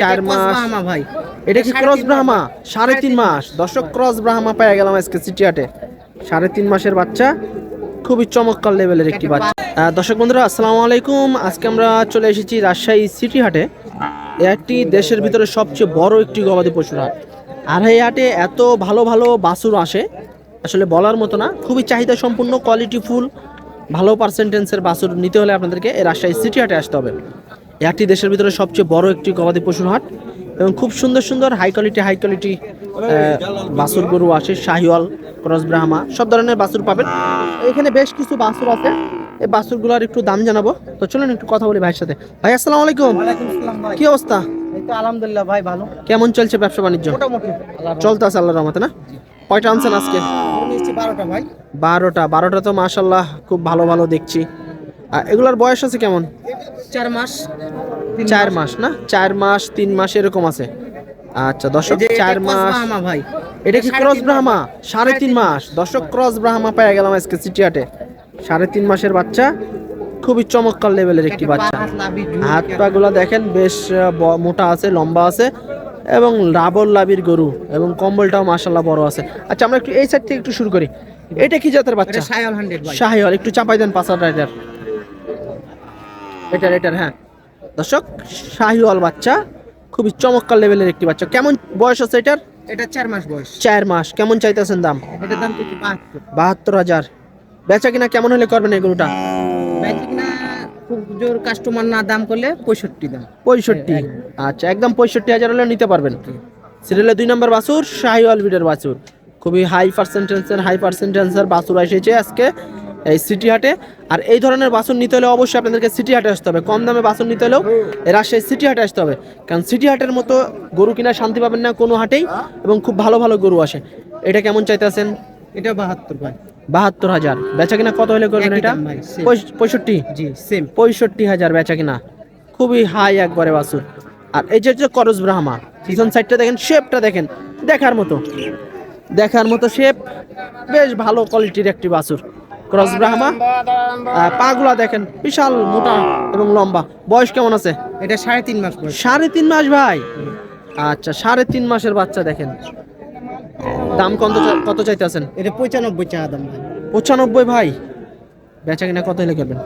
চার মাস। ভাই। এটা কি ক্রস ব্রাহ্মা সাড়ে তিন মাস। দর্শক ক্রস ব্রাহ্মা পেয়ে গেলাম আজকে সিটি হাটে। সাড়ে তিন মাসের বাচ্চা খুবই চমৎকার লেভেলের একটি বাচ্চা। দর্শক বন্ধুরা আসসালামু আলাইকুম। আজকে আমরা চলে এসেছি রাজশাহী সিটি হাটে। একটি দেশের ভিতরে সবচেয়ে বড় একটি গবাদি পশুর হাট। আর এই হাটে এত ভালো ভালো বাছুর আসে আসলে বলার মতো না। খুবই চাহিদা সম্পূর্ণ কোয়ালিটি ফুল ভালো পার্সেন্টেন্সের বাসুর নিতে হলে আপনাদেরকে এই রাজশাহী সিটি হাটে আসতে হবে। এই হাটটি দেশের ভিতরে সবচেয়ে বড় একটি গবাদি পশুর হাট এবং খুব সুন্দর সুন্দর হাই কোয়ালিটি হাই কোয়ালিটি বাসুর গরু আসে শাহিওয়াল ক্রস ব্রাহ্মা সব ধরনের বাছুর পাবেন। এখানে বেশ কিছু বাছুর আছে। এই বাছুরগুলোর একটু দাম জানাব। তো চলুন একটু কথা বলি ভাইয়ের সাথে। ভাই আসসালামু আলাইকুম। আসসালাম কি অবস্থা? এই তো আলহামদুলিল্লাহ ভাই ভালো। কেমন চলছে ব্যবসা বাণিজ্য? মোটামুটি। চলতেছে আল্লাহর রহমতে না? কয়টা আনছেন আজকে? বারোটা ভাই। বারোটা। বারোটা তো মাশাল্লাহ খুব ভালো ভালো দেখছি। এগুলার বয়স আছে কেমন? চার মাস চার মাস। না? চার মাস তিন মাস এরকম আছে। আচ্ছা দর্শক চার মাস। ভাই। এটা কি ক্রস ব্রাহ্মা। সাড়ে তিন মাস। দর্শক ক্রস ব্রাহ্মা পেয়ে গেলাম আজকে সিটি হাটে সাড়ে তিন মাসের বাচ্চা। খুবই চমৎকার লেভেলের একটি বাচ্চা। হাত লাভি পা গুলা দেখেন বেশ মোটা আছে লম্বা আছে এবং রাবল লাবির গরু এবং কম্বলটাও মাশাল্লাহ বড় আছে। আচ্ছা আমরা একটু এই সাইড থেকে একটু শুরু করি। এটা কি জাতের বাচ্চা? শাহিওয়াল একটু চাপাই দেন পাঁচার রাইডার এটার এটার হ্যাঁ। দর্শক শাহিওয়াল বাচ্চা খুবই চমৎকার লেভেলের একটি বাচ্চা। কেমন বয়স আছে এটার? এটা চার মাস বয়স। চার মাস। কেমন চাইতেছেন দাম? এটার দাম কিছু বাহাত্তর। হাজার। বেচা কিনা কেমন হলে করবেন এই গরুটা? ব্যাটিক না খুব জোর কাস্টমার না দাম করলে পঁয়ষট্টি দাম। পঁয়ষট্টি। আচ্ছা একদম পঁয়ষট্টি হাজার হলে নিতে পারবেন। সিরিয়ালের দুই নম্বর বাছুর শাহিওয়াল বিডের বাছুর। খুবই হাই পার্সেন্টেন্সের হাই পার্সেন্টেন্সের বাছুর এসেছে আজকে। এই সিটি হাটে। আর এই ধরনের বাছুর নিতে হলে অবশ্যই আপনাদেরকে সিটি হাটে আসতে হবে। কম দামে বাসন নিতে হলেও রাজশাহী সিটি হাটে আসতে হবে। কারণ সিটি হাটের মতো গরু কিনা শান্তি পাবেন না কোনো হাটেই এবং খুব ভালো ভালো গরু আসে। এটা কেমন চাইতেছেন? এটা বাহাত্তর ভাই। বাহাত্তর হাজার। বেচা কিনা কত হলে করবেন এটা? পঁয়ষট্টি? জি সেম পঁয়ষট্টি হাজার বেচা কিনা। খুবই হাই একবারে বাছুর। আর এই যে হচ্ছে করজ ব্রাহ্মা পিছন সাইডটা দেখেন শেপটা দেখেন। দেখার মতো। দেখার মতো শেপ বেশ ভালো কোয়ালিটির একটি বাছুর। ক্রস ব্রাহ্মা পাগুলা দেখেন বিশাল মোটা এবং লম্বা। বয়স কেমন আছে? এটা সাড়ে তিন মাস সাড়ে তিন মাস ভাই? আচ্ছা সাড়ে তিন মাসের বাচ্চা দেখেন। দাম কত কত চাইতেছেন? এটা পঁচানব্বই চা দাম ভাই। পঁচানব্বই ভাই? বেচা কিনা কত হলে করবেন?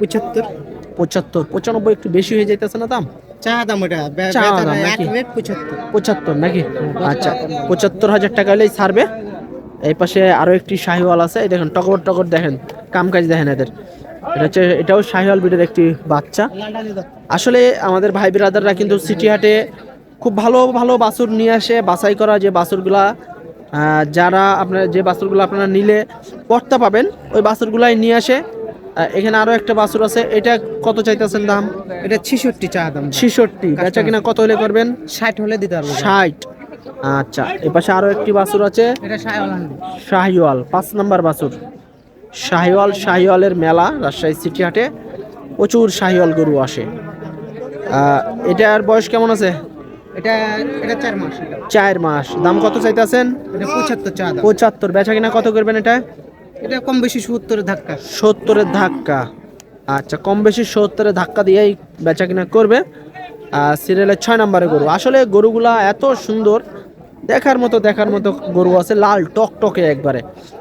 পঁচাত্তর। পঁচাত্তর। পঁচানব্বই একটু বেশি হয়ে যাইতেছে না দাম? চা দাম ওটা চা বেচা দাম নাকি? পঁচাত্তর। পঁচাত্তর নাকি? আচ্ছা পঁচাত্তর হাজার টাকা হলেই ছাড়বে? এই পাশে আরও একটি শাহিওয়াল আছে। এই দেখেন টকর টকর দেখেন কামকাজ দেখেন এদের। এটা হচ্ছে এটাও শাহিওয়াল বিটের একটি বাচ্চা। আসলে আমাদের ভাই বিরাদাররা কিন্তু সিটি হাটে খুব ভালো ভালো বাছুর নিয়ে আসে বাছাই করা যে বাছুরগুলা যারা আপনার যে বাছুরগুলো আপনারা নিলে পড়তে পাবেন ওই বাছুরগুলাই নিয়ে আসে। এখানে আরও একটা বাছুর আছে এটা কত চাইতেছেন দাম? এটা ছিষট্টি চা দাম। ছিষট্টি বেচা কিনা কত হলে করবেন? ষাট হলে দিতে পারব। ভাই। ষাট। আচ্ছা এ পাশে আরও একটি বাছুর আছে। শাহিওয়াল পাঁচ নাম্বার বাছুর শাহিওয়াল শাহিওয়ালের মেলা রাজশাহী সিটি হাটে প্রচুর শাহিওয়াল গরু আসে। এটার বয়স কেমন আছে? এটা এটা চার মাস। চার মাস। দাম কত চাইতেছেন? এটা পঁচাত্তর পঁচাত্তর। বেচা কিনা কত করবেন এটা? এটা কম বেশি সত্তরের ধাক্কা। সত্তরের ধাক্কা। আচ্ছা কম বেশি সত্তরের ধাক্কা দিয়েই বেচা কিনা করবে। সিরিয়ালের ছয় নম্বরে গরু। আসলে গরুগুলা এত সুন্দর দেখার মতো দেখার মতো গরু আছে লাল টক টকে একবারে।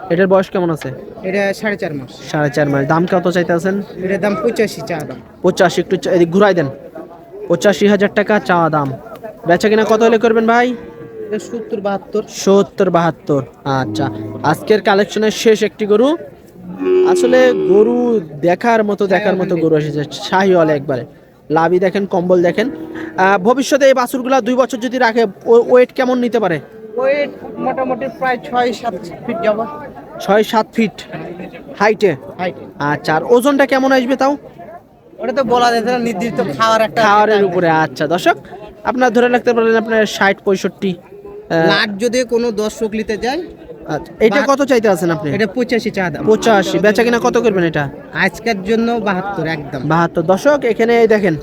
এটার বয়স কেমন আছে? এটা সাড়ে চার মাস। সাড়ে চার মাস। দাম কত চাইতেছেন? এটার দাম পঁচাশি চা দাম। পঁচাশি একটু চা- এদিক ঘুরাই দেন। পঁচাশি হাজার টাকা চাওয়া দাম। বেচা কিনা কত হলে করবেন ভাই? সত্তর বাহাত্তর। সত্তর বাহাত্তর। আচ্ছা আজকের কালেকশনের শেষ একটি গরু। আসলে গরু দেখার মতো দেখার মতো গরু এসেছে। শাহিওয়াল একবারে। লাভি দেখেন কম্বল দেখেন। ভবিষ্যতে এই বাছুরগুলো দুই বছর যদি রাখে ওয়েট কেমন নিতে পারে? ওয়েট মোটামুটি প্রায় ছয় সাত ফিট যাব। ছয় সাত ফিট হাইটে আচ্ছা আর ওজনটা কেমন আসবে তাও? ওটা তো বলা যায় নির্দিষ্ট খাওয়ার একটা খাওয়ারের উপরে আচ্ছা। দর্শক আপনার ধরে রাখতে পারেন আপনার ষাট পঁয়ষট্টি লাট যদি কোনো দর্শক নিতে যায় আচ্ছা, এটা কত চাইতে আছেন আপনি? এটা পঁচাশি চা দাম। পঁচাশি বেচা কিনা কত করবেন এটা? আজকের জন্য বাহাত্তর একদম। বাহাত্তর। দশক এখানে এই দেখেন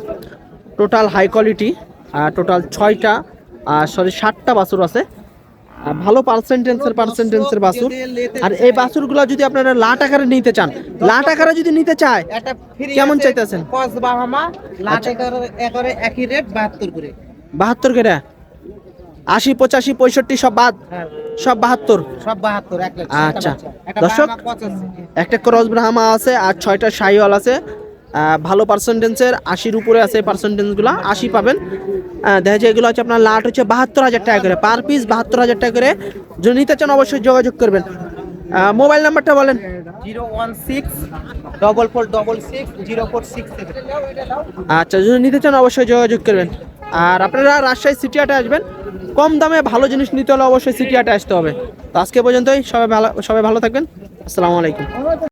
টোটাল হাই কোয়ালিটি টোটাল ছয়টা আর সরি ষাটটা বাছুর আছে। ভালো পার্সেন্টেন্সের পার্সেন্টেন্সের বাছুর। আর এই বাছুরগুলো যদি আপনারা লাট আকারে নিতে চান লাট আকারে যদি নিতে চায় কেমন চাইতেছেন? বাহামা লাট আচ্ছা। একরে- একরে একই রেট বাহাত্তর করে। বাহাত্তর কেটা আশি পঁচাশি পঁয়ষট্টি সব বাদ হ্যাঁ। সব বাহাত্তর? সব বাহাত্তর আচ্ছা। দর্শক, একটা ক্রস ব্রাহ্মা আছে আর ছয়টা সাইওয়াল আছে। ভালো পার্সেন্টেন্সের আশির উপরে আছে পার্সেন্টেন্সগুলো আশি পাবেন। দেখা যায় এগুলো হচ্ছে আপনার লাট হচ্ছে বাহাত্তর হাজার টাকা করে। পার পিস বাহাত্তর হাজার টাকা করে। যদি নিতে চান অবশ্যই যোগাযোগ করবেন। মোবাইল নাম্বারটা বলেন। Zero one six double four double six zero four six আচ্ছা যদি নিতে চান অবশ্যই যোগাযোগ করবেন। আর আপনারা রাজশাহী সিটি হাটে আসবেন। কম দামে ভালো জিনিস নিতে হলে অবশ্যই সিটি আটে আসতে হবে। তো আজকে পর্যন্তই, সবাই ভালো সবাই ভালো থাকবেন। আসসালামু আলাইকুম।